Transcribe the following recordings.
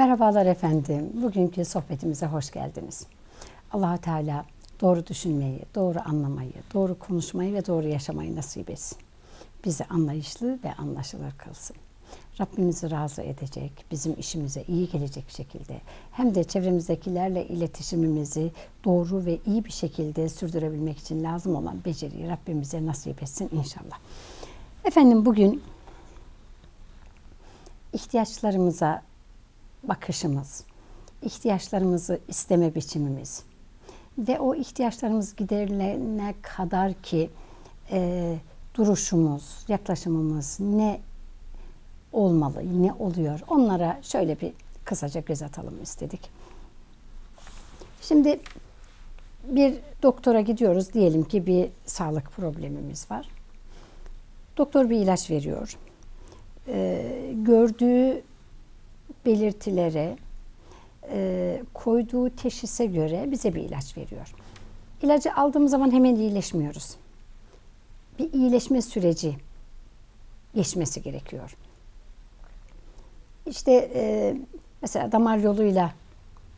Merhabalar efendim. Bugünkü sohbetimize hoş geldiniz. allah Teala doğru düşünmeyi, doğru anlamayı, doğru konuşmayı ve doğru yaşamayı nasip etsin. Bizi anlayışlı ve anlaşılır kılsın. Rabbimizi razı edecek, bizim işimize iyi gelecek şekilde hem de çevremizdekilerle iletişimimizi doğru ve iyi bir şekilde sürdürebilmek için lazım olan beceriyi Rabbimize nasip etsin inşallah. Efendim bugün ihtiyaçlarımıza bakışımız, ihtiyaçlarımızı isteme biçimimiz ve o ihtiyaçlarımız giderilene kadar ki e, duruşumuz, yaklaşımımız ne olmalı, ne oluyor onlara şöyle bir kısaca göz atalım istedik. Şimdi bir doktora gidiyoruz diyelim ki bir sağlık problemimiz var. Doktor bir ilaç veriyor. Ee, gördüğü belirtilere, e, koyduğu teşhise göre bize bir ilaç veriyor. İlacı aldığımız zaman hemen iyileşmiyoruz. Bir iyileşme süreci geçmesi gerekiyor. İşte e, mesela damar yoluyla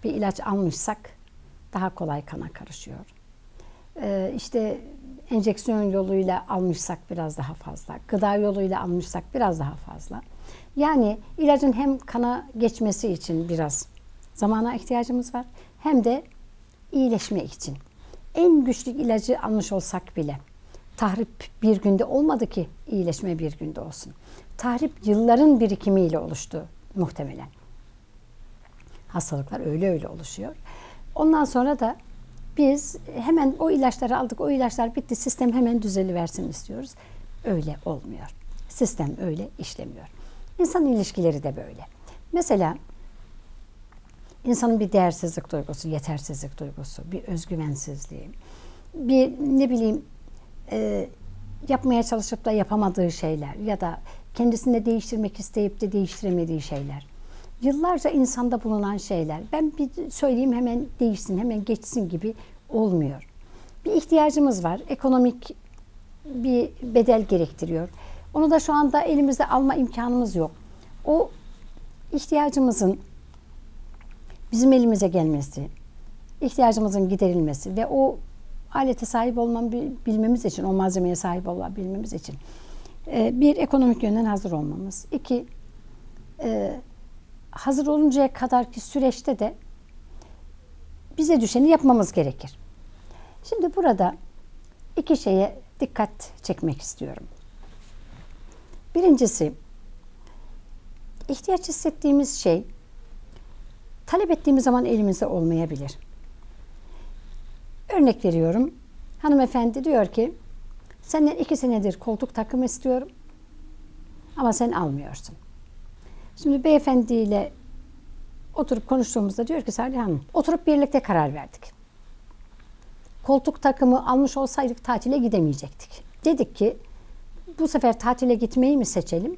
bir ilaç almışsak daha kolay kana karışıyor. E, işte enjeksiyon yoluyla almışsak biraz daha fazla, gıda yoluyla almışsak biraz daha fazla. Yani ilacın hem kana geçmesi için biraz zamana ihtiyacımız var hem de iyileşme için. En güçlü ilacı almış olsak bile tahrip bir günde olmadı ki iyileşme bir günde olsun. Tahrip yılların birikimiyle oluştu muhtemelen. Hastalıklar öyle öyle oluşuyor. Ondan sonra da biz hemen o ilaçları aldık, o ilaçlar bitti, sistem hemen düzeliversin istiyoruz. Öyle olmuyor. Sistem öyle işlemiyor. İnsan ilişkileri de böyle. Mesela insanın bir değersizlik duygusu, yetersizlik duygusu, bir özgüvensizliği, bir ne bileyim e, yapmaya çalışıp da yapamadığı şeyler ya da kendisinde değiştirmek isteyip de değiştiremediği şeyler. Yıllarca insanda bulunan şeyler. Ben bir söyleyeyim hemen değişsin, hemen geçsin gibi olmuyor. Bir ihtiyacımız var. Ekonomik bir bedel gerektiriyor. Onu da şu anda elimizde alma imkanımız yok. O ihtiyacımızın bizim elimize gelmesi, ihtiyacımızın giderilmesi ve o alete sahip olmam bilmemiz için, o malzemeye sahip olabilmemiz için e, bir ekonomik yönden hazır olmamız. İki, e, hazır oluncaya kadarki süreçte de bize düşeni yapmamız gerekir. Şimdi burada iki şeye dikkat çekmek istiyorum. Birincisi, ihtiyaç hissettiğimiz şey talep ettiğimiz zaman elimizde olmayabilir. Örnek veriyorum. Hanımefendi diyor ki, senden iki senedir koltuk takım istiyorum ama sen almıyorsun. Şimdi beyefendiyle oturup konuştuğumuzda diyor ki Salih Hanım, oturup birlikte karar verdik. Koltuk takımı almış olsaydık tatile gidemeyecektik. Dedik ki bu sefer tatile gitmeyi mi seçelim?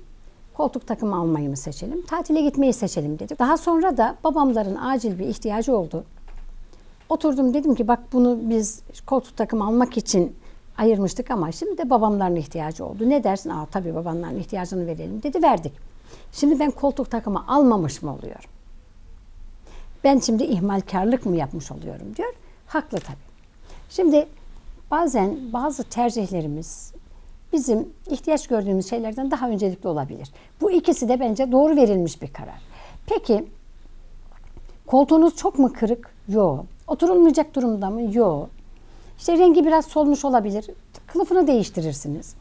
Koltuk takımı almayı mı seçelim? Tatile gitmeyi seçelim dedik. Daha sonra da babamların acil bir ihtiyacı oldu. Oturdum dedim ki bak bunu biz koltuk takımı almak için ayırmıştık ama şimdi de babamların ihtiyacı oldu. Ne dersin? Aa tabii babamların ihtiyacını verelim dedi verdik. Şimdi ben koltuk takımı almamış mı oluyorum? Ben şimdi ihmalkarlık mı yapmış oluyorum diyor. Haklı tabii. Şimdi bazen bazı tercihlerimiz bizim ihtiyaç gördüğümüz şeylerden daha öncelikli olabilir. Bu ikisi de bence doğru verilmiş bir karar. Peki koltuğunuz çok mu kırık? Yok. Oturulmayacak durumda mı? Yok. İşte rengi biraz solmuş olabilir. Kılıfını değiştirirsiniz.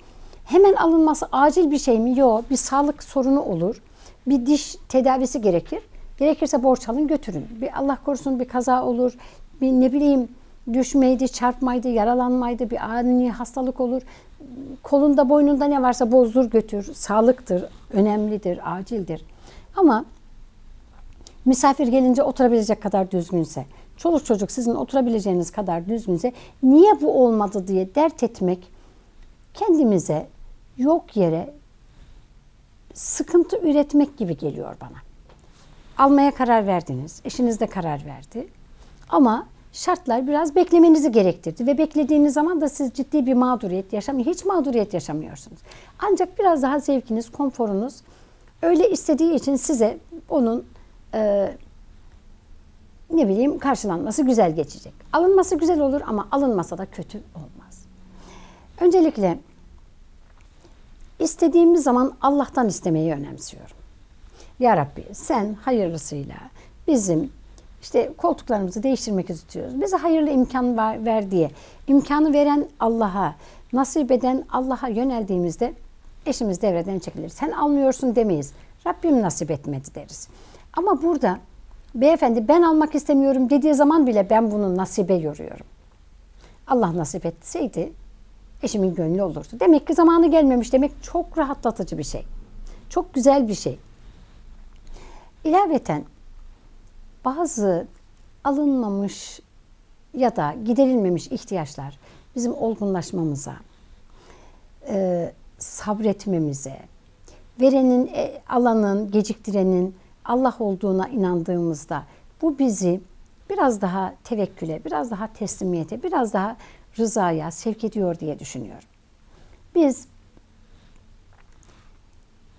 Hemen alınması acil bir şey mi? Yok. Bir sağlık sorunu olur. Bir diş tedavisi gerekir. Gerekirse borç alın götürün. Bir Allah korusun bir kaza olur. Bir ne bileyim düşmeydi, çarpmaydı, yaralanmaydı, bir ani hastalık olur. Kolunda, boynunda ne varsa bozdur götür. Sağlıktır, önemlidir, acildir. Ama misafir gelince oturabilecek kadar düzgünse, çoluk çocuk sizin oturabileceğiniz kadar düzgünse niye bu olmadı diye dert etmek kendimize yok yere sıkıntı üretmek gibi geliyor bana. Almaya karar verdiniz, eşiniz de karar verdi. Ama şartlar biraz beklemenizi gerektirdi ve beklediğiniz zaman da siz ciddi bir mağduriyet yaşamıyor, hiç mağduriyet yaşamıyorsunuz. Ancak biraz daha zevkiniz, konforunuz öyle istediği için size onun e, ne bileyim karşılanması güzel geçecek. Alınması güzel olur ama alınmasa da kötü olmaz. Öncelikle istediğimiz zaman Allah'tan istemeyi önemsiyorum. Ya Rabbi sen hayırlısıyla bizim işte koltuklarımızı değiştirmek istiyoruz. Bize hayırlı imkan ver, ver diye. imkanı veren Allah'a, nasip eden Allah'a yöneldiğimizde eşimiz devreden çekilir. Sen almıyorsun demeyiz. Rabbim nasip etmedi deriz. Ama burada beyefendi ben almak istemiyorum dediği zaman bile ben bunu nasibe yoruyorum. Allah nasip etseydi eşimin gönlü olurdu. Demek ki zamanı gelmemiş demek çok rahatlatıcı bir şey. Çok güzel bir şey. İlaveten bazı alınmamış ya da giderilmemiş ihtiyaçlar bizim olgunlaşmamıza, e, sabretmemize, verenin, e, alanın, geciktirenin Allah olduğuna inandığımızda bu bizi biraz daha tevekküle, biraz daha teslimiyete, biraz daha rızaya sevk ediyor diye düşünüyorum. Biz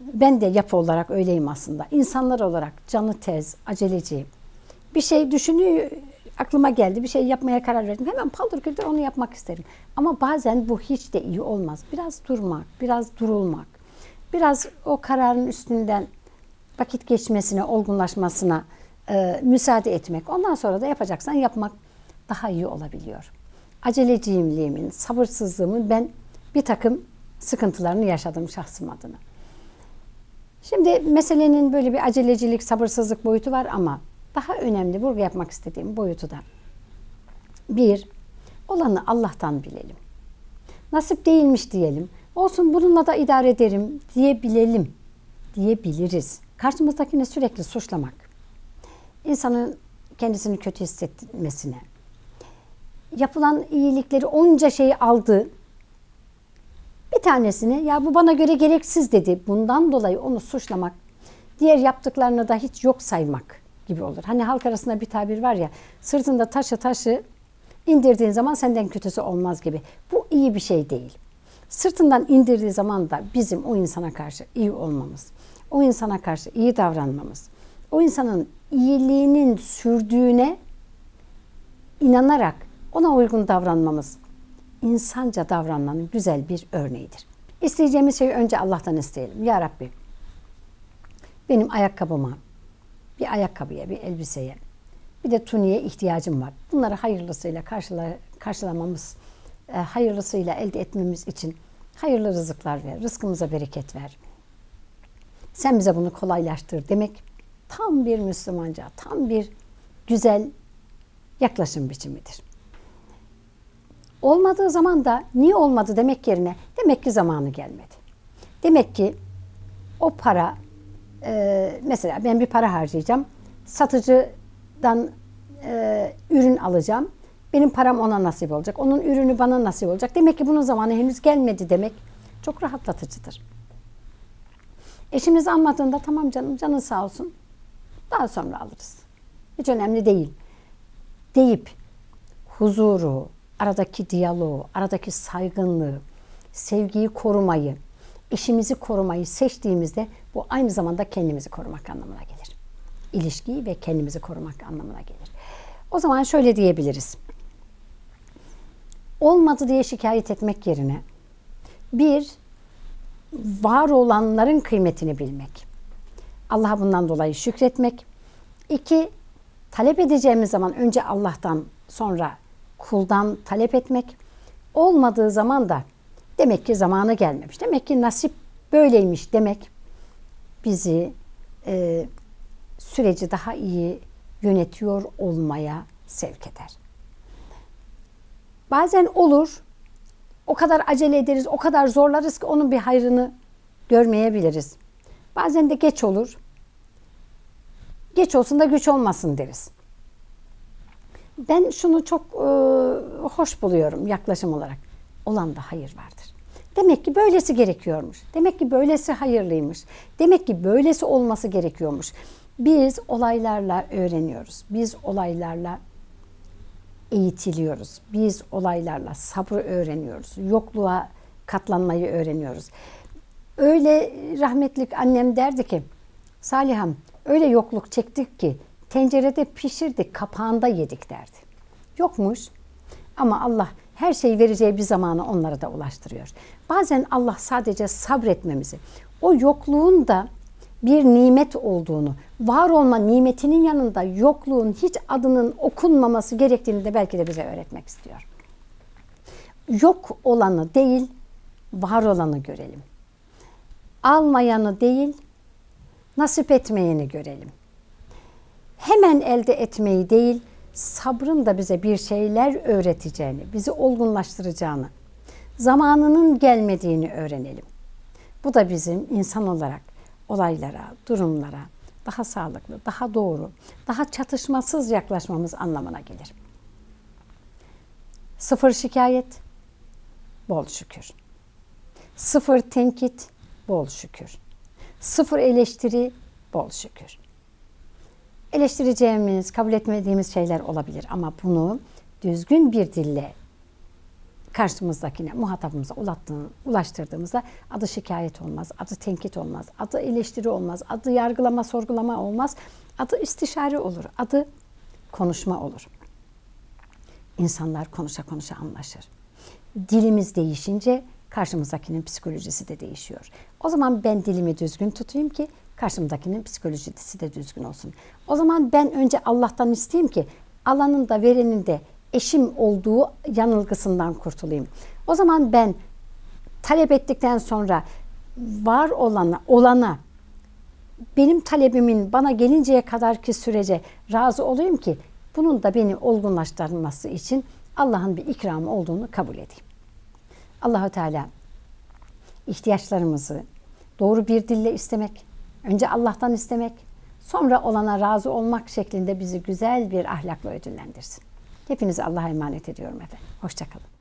ben de yapı olarak öyleyim aslında. İnsanlar olarak canı tez, aceleci. Bir şey düşünüyor, aklıma geldi. Bir şey yapmaya karar verdim. Hemen paldır küldür onu yapmak isterim. Ama bazen bu hiç de iyi olmaz. Biraz durmak, biraz durulmak. Biraz o kararın üstünden vakit geçmesine, olgunlaşmasına e, müsaade etmek. Ondan sonra da yapacaksan yapmak daha iyi olabiliyor. Aceleciyimliğimin, sabırsızlığımın ben bir takım sıkıntılarını yaşadım şahsım adına. Şimdi meselenin böyle bir acelecilik, sabırsızlık boyutu var ama daha önemli vurgu yapmak istediğim boyutu da bir, olanı Allah'tan bilelim. Nasip değilmiş diyelim. Olsun bununla da idare ederim diyebilelim. Diyebiliriz. Karşımızdakini sürekli suçlamak. insanın kendisini kötü hissetmesine. Yapılan iyilikleri onca şeyi aldı. Bir tanesini ya bu bana göre gereksiz dedi. Bundan dolayı onu suçlamak, diğer yaptıklarını da hiç yok saymak gibi olur. Hani halk arasında bir tabir var ya, sırtında taşı taşı indirdiğin zaman senden kötüsü olmaz gibi. Bu iyi bir şey değil. Sırtından indirdiği zaman da bizim o insana karşı iyi olmamız, o insana karşı iyi davranmamız, o insanın iyiliğinin sürdüğüne inanarak ona uygun davranmamız insanca davranmanın güzel bir örneğidir. İsteyeceğimiz şeyi önce Allah'tan isteyelim. Ya Rabbi benim ayakkabıma, bir ayakkabıya, bir elbiseye, bir de tuniye ihtiyacım var. Bunları hayırlısıyla karşıla, karşılamamız, e, hayırlısıyla elde etmemiz için hayırlı rızıklar ver, rızkımıza bereket ver. Sen bize bunu kolaylaştır demek tam bir Müslümanca, tam bir güzel yaklaşım biçimidir. Olmadığı zaman da niye olmadı demek yerine demek ki zamanı gelmedi. Demek ki o para e, mesela ben bir para harcayacağım. Satıcıdan e, ürün alacağım. Benim param ona nasip olacak. Onun ürünü bana nasip olacak. Demek ki bunun zamanı henüz gelmedi demek çok rahatlatıcıdır. Eşimiz almadığında tamam canım canın sağ olsun. Daha sonra alırız. Hiç önemli değil. Deyip huzuru, aradaki diyaloğu, aradaki saygınlığı, sevgiyi korumayı, eşimizi korumayı seçtiğimizde bu aynı zamanda kendimizi korumak anlamına gelir. İlişkiyi ve kendimizi korumak anlamına gelir. O zaman şöyle diyebiliriz. Olmadı diye şikayet etmek yerine bir, var olanların kıymetini bilmek. Allah'a bundan dolayı şükretmek. İki, talep edeceğimiz zaman önce Allah'tan sonra kuldan talep etmek. Olmadığı zaman da demek ki zamanı gelmemiş. Demek ki nasip böyleymiş demek bizi e, süreci daha iyi yönetiyor olmaya sevk eder. Bazen olur, o kadar acele ederiz, o kadar zorlarız ki onun bir hayrını görmeyebiliriz. Bazen de geç olur. Geç olsun da güç olmasın deriz. Ben şunu çok e, hoş buluyorum yaklaşım olarak. Olan da hayır vardır. Demek ki böylesi gerekiyormuş. Demek ki böylesi hayırlıymış. Demek ki böylesi olması gerekiyormuş. Biz olaylarla öğreniyoruz. Biz olaylarla eğitiliyoruz. Biz olaylarla sabrı öğreniyoruz. Yokluğa katlanmayı öğreniyoruz. Öyle rahmetlik annem derdi ki Saliham Öyle yokluk çektik ki tencerede pişirdik, kapağında yedik derdi. Yokmuş ama Allah her şeyi vereceği bir zamanı onlara da ulaştırıyor. Bazen Allah sadece sabretmemizi, o yokluğun da bir nimet olduğunu, var olma nimetinin yanında yokluğun hiç adının okunmaması gerektiğini de belki de bize öğretmek istiyor. Yok olanı değil, var olanı görelim. Almayanı değil, nasip etmeyeni görelim. Hemen elde etmeyi değil, sabrın da bize bir şeyler öğreteceğini, bizi olgunlaştıracağını, zamanının gelmediğini öğrenelim. Bu da bizim insan olarak olaylara, durumlara daha sağlıklı, daha doğru, daha çatışmasız yaklaşmamız anlamına gelir. Sıfır şikayet, bol şükür. Sıfır tenkit, bol şükür. Sıfır eleştiri, bol şükür. Eleştireceğimiz, kabul etmediğimiz şeyler olabilir ama bunu düzgün bir dille karşımızdakine, muhatabımıza ulaştırdığımızda adı şikayet olmaz, adı tenkit olmaz, adı eleştiri olmaz, adı yargılama, sorgulama olmaz, adı istişare olur, adı konuşma olur. İnsanlar konuşa konuşa anlaşır. Dilimiz değişince karşımızdakinin psikolojisi de değişiyor. O zaman ben dilimi düzgün tutayım ki karşımdakinin psikolojisi de düzgün olsun. O zaman ben önce Allah'tan isteyeyim ki alanın da verenin de eşim olduğu yanılgısından kurtulayım. O zaman ben talep ettikten sonra var olana, olana benim talebimin bana gelinceye kadar ki sürece razı olayım ki bunun da beni olgunlaştırması için Allah'ın bir ikramı olduğunu kabul edeyim. Allahu Teala ihtiyaçlarımızı doğru bir dille istemek, önce Allah'tan istemek, sonra olana razı olmak şeklinde bizi güzel bir ahlakla ödüllendirsin. Hepinizi Allah'a emanet ediyorum efendim. Hoşçakalın.